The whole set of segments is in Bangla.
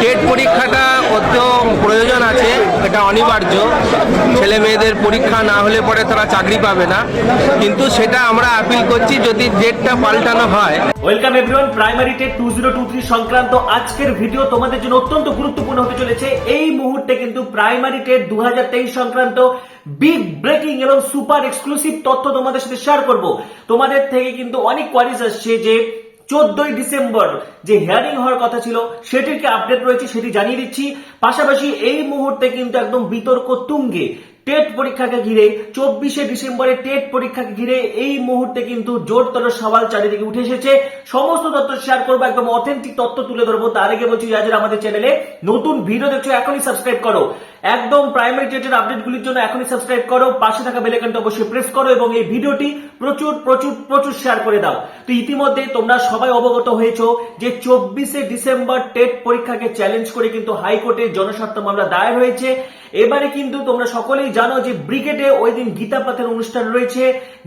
টেট পরীক্ষাটা অত প্রয়োজন আছে, এটা অনিবার্য। ছেলে মেয়েদের পরীক্ষা না হলে পরে তারা চাকরি পাবে না। কিন্তু সেটা আমরা আপিল করছি যদি ডেটটা পাল্টানো হয়। Welcome everyone primary TET two zero two three সংক্রান্ত আজকের ভিডিও তোমাদের জন্য অত্যন্ত গুরুত্বপূর্ণ হতে চলেছে। এই মুহূর্তে কিন্তু প্রাইমারি টেট দু হাজার তেইশ সংক্রান্ত বিগ ব্রেকিং এবং সুপার এক্সক্লুসিভ তথ্য তোমাদের সাথে শেয়ার করব। তোমাদের থেকে কিন্তু অনেক কোয়ারিজ আসছে যে চোদ্দই ডিসেম্বর যে হিয়ারিং হওয়ার কথা ছিল, সেটির কি আপডেট রয়েছে সেটি জানিয়ে দিচ্ছি। পাশাপাশি এই মুহূর্তে কিন্তু একদম বিতর্ক তুঙ্গে টেট পরীক্ষাকে ঘিরে, চব্বিশে ডিসেম্বরে টেট পরীক্ষাকে ঘিরে এই মুহূর্তে কিন্তু জোরতর সওয়াল চারিদিকে উঠে এসেছে। সমস্ত তথ্য শেয়ার করব, একদম অথেন্টিক তথ্য তুলে ধরবো। তার আগে বলছি, যারা আমাদের চ্যানেলে নতুন ভিডিও দেখছ, এখনই সাবস্ক্রাইব করো। একদম প্রাইমারি টেটের আপডেটগুলির জন্য এখনই সাবস্ক্রাইব করো। পাশে থাকা বেলাইকনটা অবশ্যই প্রেস করো এবং এই ভিডিওটি প্রচুর প্রচুর প্রচুর শেয়ার করে দাও। তো ইতিমধ্যে তোমরা সবাই অবগত হয়েছো যে চব্বিশে ডিসেম্বর টেট পরীক্ষাকে চ্যালেঞ্জ করে কিন্তু হাইকোর্টে জনস্বার্থ মামলা দায়ের হয়েছে। এবারে কিন্তু তোমরা সকলেই জানো যে ব্রিগেডে ওই দিন গীতা পাঠের অনুষ্ঠান রয়েছে।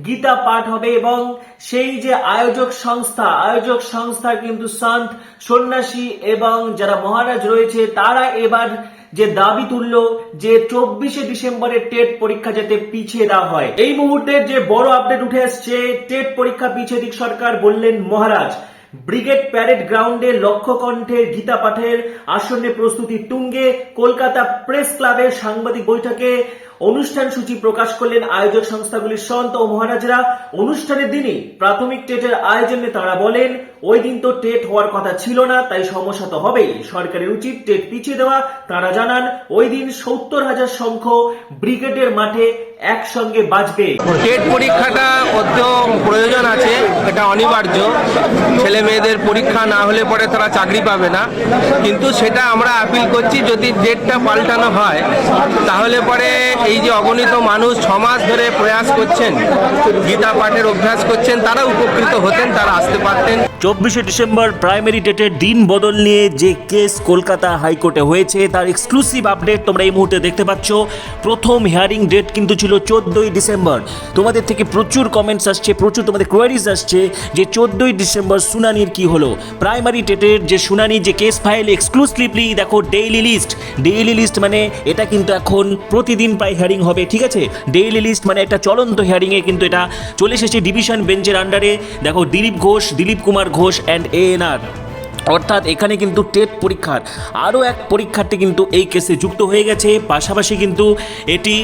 গীতা পাঠ হবে এবং সেই যে আয়োজক সংস্থা, আয়োজক সংস্থার কিন্তু সন্ত, সন্ন্যাসী এবং যারা মহারাজ রয়েছে, তারা এবার যে দাবি তুললো যে চব্বিশে ডিসেম্বরে টেট পরীক্ষা যাতে পিছিয়ে দেওয়া হয়। এই মুহূর্তে যে বড় আপডেট উঠে আসছে টেট পরীক্ষা পিছিয়ে দিক সরকার বললেন মহারাজ। ব্রিগেড প্যারেড গ্রাউন্ডে লক্ষ্য কণ্ঠে গীতা পাঠের আসন্নে প্রস্তুতি তুঙ্গে কলকাতা প্রেস ক্লাবের সাংবাদিক বৈঠকে অনুষ্ঠান সূচি প্রকাশ করলেন আয়োজক সংস্থাগুলির সন্ত ও মহারাজরা। অনুষ্ঠানের দিনই প্রাথমিক টেটের আয়োজনে তারা বলেন, ওই দিন তো টেট হওয়ার কথা ছিল না, তাই সমস্যা তো হবেই। সরকারের উচিত টেট পিছিয়ে দেওয়া। তারা জানান, ওই দিন সত্তর হাজার সংখ্য ব্রিগেডের মাঠে একসঙ্গে বাজবে। টেট পরীক্ষাটা অত প্রয়োজন আছে। এটা অনিবার্য। ছেলে মেয়েদের পরীক্ষা না হলে পরে তারা চাকরি পাবে না। কিন্তু সেটা আমরা আপিল করছি, যদি ডেটটা পাল্টানো হয়, তাহলে পরে এই যে অগণিত মানুষ ছ মাস ধরে প্রয়াস করছেন, গীতা পাঠের অভ্যাস করছেন, তারা উপকৃত হতেন, তারা আসতে পারতেন। চব্বিশে ডিসেম্বর প্রাইমারি ডেটের দিন বদল নিয়ে যে কেস কলকাতা হাইকোর্টে হয়েছে, তার এক্সক্লুসিভ আপডেট তোমরা এই মুহূর্তে দেখতে পাচ্ছ। প্রথম হিয়ারিং ডেট কিন্তু ছিল চোদ্দই ডিসেম্বর। তোমাদের থেকে প্রচুর কমেন্টস আসছে, প্রচুর তোমাদের কোয়ারিজ আসছে। যে চোদ্দই ডিসেম্বর শুনানির কি হলো? প্রাইমারি টেটের যে শুনানি, যে কেস ফাইল এক্সক্লুসিভলি দেখো ডেইলি লিস্ট ডেইলি লিস্ট মানে এটা কিন্তু এখন প্রতিদিন প্রায় হিয়ারিং হবে, ঠিক আছে? ডেইলি লিস্ট মানে একটা চলন্ত হিয়ারিংয়ে কিন্তু এটা চলে এসেছে ডিভিশন বেঞ্চের আন্ডারে দেখো, Dilip Ghosh, Dilip Kumar Ghosh and A N R অর্থাৎ এখানে কিন্তু টেট পরীক্ষার। আরও এক পরীক্ষার্থী কিন্তু এই কেসে যুক্ত হয়ে গেছে। পাশাপাশি কিন্তু এটি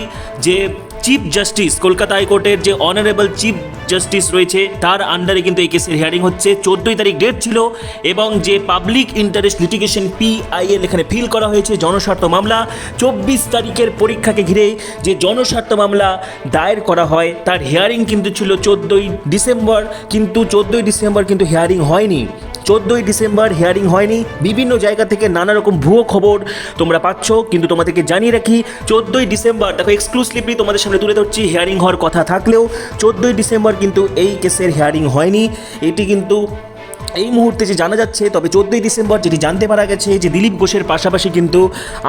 যে চিফ জাস্টিস কলকাতা হাইকোর্টের যে অনারেবল চিফ জাস্টিস রয়েছে, তার আন্ডারে কিন্তু এই কেসের হিয়ারিং হচ্ছে। চোদ্দোই তারিখ ডেট ছিল এবং যে পাবলিক ইন্টারেস্ট লিটিগেশন পিআইএল এখানে ফিল করা হয়েছে, জনস্বার্থ মামলা। চব্বিশ তারিখের পরীক্ষাকে ঘিরে যে জনস্বার্থ মামলা দায়ের করা হয়, তার হিয়ারিং কিন্তু ছিল চোদ্দোই ডিসেম্বর, কিন্তু চোদ্দোই ডিসেম্বর কিন্তু হিয়ারিং হয়নি। চোদ্দোই ডিসেম্বর হিয়ারিং হয়নি। বিভিন্ন জায়গা থেকে নানা রকম ভুয়ো খবর তোমরা পাচ্ছ। কিন্তু তোমাদেরকে জানিয়ে রাখি, চোদ্দই ডিসেম্বর, দেখো এক্সক্লুসিভলি তোমাদের সামনে তুলে ধরছি হিয়ারিং হওয়ার কথা থাকলেও চোদ্দই ডিসেম্বর কিন্তু এই কেসের হিয়ারিং হয়নি। এটি কিন্তু এই মুহূর্তে যে জানা যাচ্ছে, তবে চোদ্দোই ডিসেম্বর যেটি জানতে পারা গেছে যে দিলীপ ঘোষের পাশাপাশি কিন্তু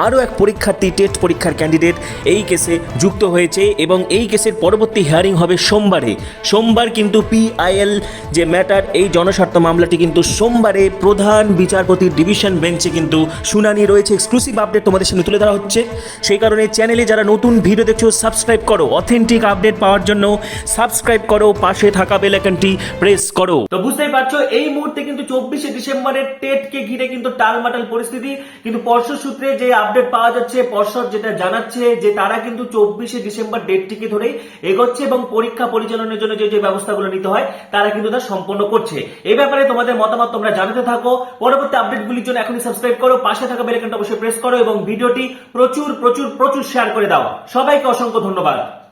আরও এক পরীক্ষার্থী, টেস্ট পরীক্ষার ক্যান্ডিডেট এই কেসে যুক্ত হয়েছে এবং এই কেসের পরবর্তী হিয়ারিং হবে সোমবারে। সোমবার কিন্তু পিআইএল যে ম্যাটার এই জনস্বার্থ মামলাটি কিন্তু সোমবারে প্রধান বিচারপতির ডিভিশন বেঞ্চে কিন্তু শুনানি রয়েছে। এক্সক্লুসিভ আপডেট তোমাদের সামনে তুলে ধরা হচ্ছে। সেই কারণে চ্যানেলে যারা নতুন ভিডিও দেখছ সাবস্ক্রাইব করো। অথেন্টিক আপডেট পাওয়ার জন্য সাবস্ক্রাইব করো। পাশে থাকা বেল প্রেস করো। তো বুঝতেই পারছ, এই মুহূর্তে কিন্তু চব্বিশে ডিসেম্বরের টেটকে ঘিরে কিন্তু টালমাটাল পরিস্থিতি। কিন্তু পর্ষদ সূত্রে যে আপডেট পাওয়া যাচ্ছে পর্ষদ যেটা জানাচ্ছে যে তারা কিন্তু চব্বিশে ডিসেম্বর ডেটটিকে ধরেই এগোচ্ছে এবং পরীক্ষা পরিচালনার জন্য যে যে ব্যবস্থাগুলো নিতে হয়, তারা কিন্তু তা সম্পন্ন করছে। এই ব্যাপারে তোমাদের মতামত তোমরা জানাতে থাকো। পরবর্তী আপডেটগুলির জন্য এখনই সাবস্ক্রাইব করো, পাশে থাকা বেলাইকনটা অবশ্যই প্রেস করো এবং ভিডিওটি প্রচুর প্রচুর প্রচুর শেয়ার করে দাও। সবাইকে অসংখ্য ধন্যবাদ।